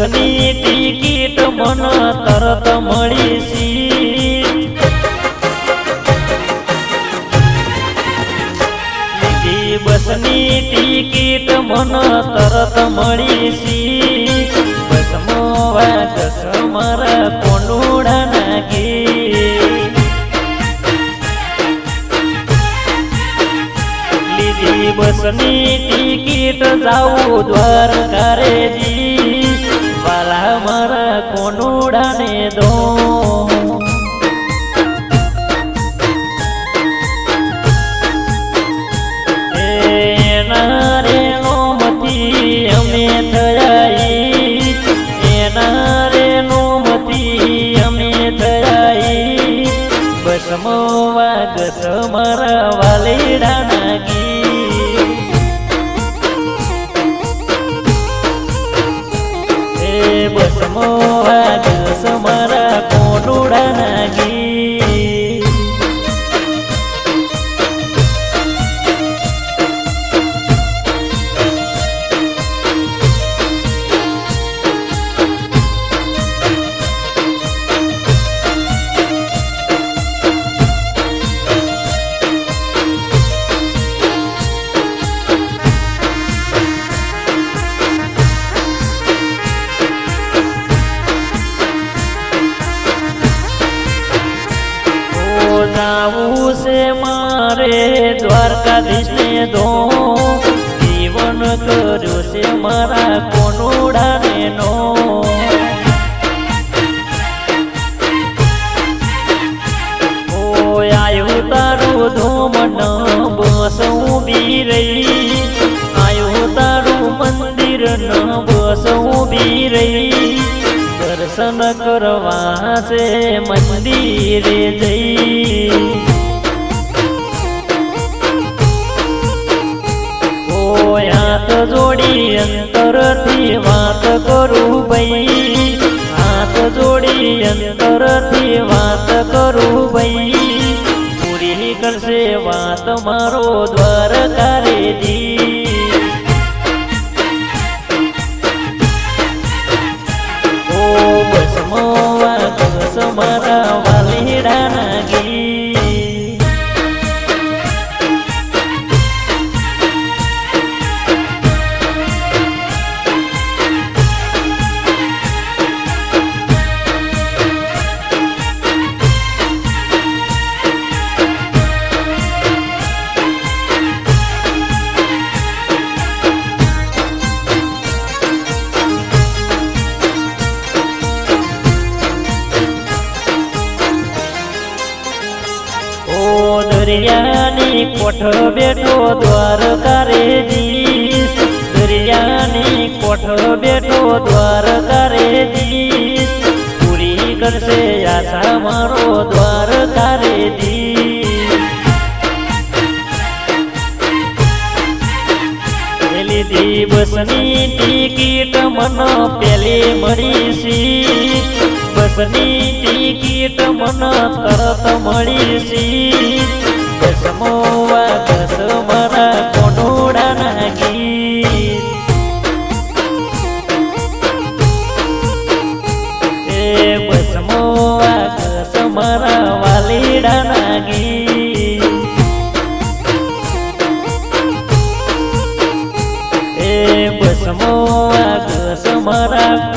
બસની ટિકિટ મન તરત મળી સી બસની ટિકિટ મન તરત મળી સી બસમાં વાગસ મારા કોનુડા નાગી લીધી બસની ટિકિટ જાઉં દ્વારકા રે વાગસ મારે દ્વારકાધીશને દો. જીવન કર્યું છે મારા કોનુડાને નો. આયુ તારું ધોમન બસ ઊભી રહી. આયુ તારું મંદિર ન બસ ઊભી રહી. દર્શન કરવા છે મંદિરે જઈ. જોડી અંતરથી વાત કરું ભાઈ. હાથ જોડી અંતરથી વાત કરું ભાઈ. પૂરી નીકળશે વાત મારો દ્વારકા દરિયાની કોઠ બેઠો દ્વારકા રે જી દરિયાની કોઠ બેઠો દ્વારકા રે જી પૂરી કરશે આશા મારો દ્વારકા રે જી લીધી બસની ટિકિટ મન પેલી મળી સી બસની ટિકિટ મન તરત મળી સી દસમોવા દસ મારા કોનોડાના ગીત એ બસમોવા દસ મારા વાલીડાના ગીત એ બસમોવા દસ મારા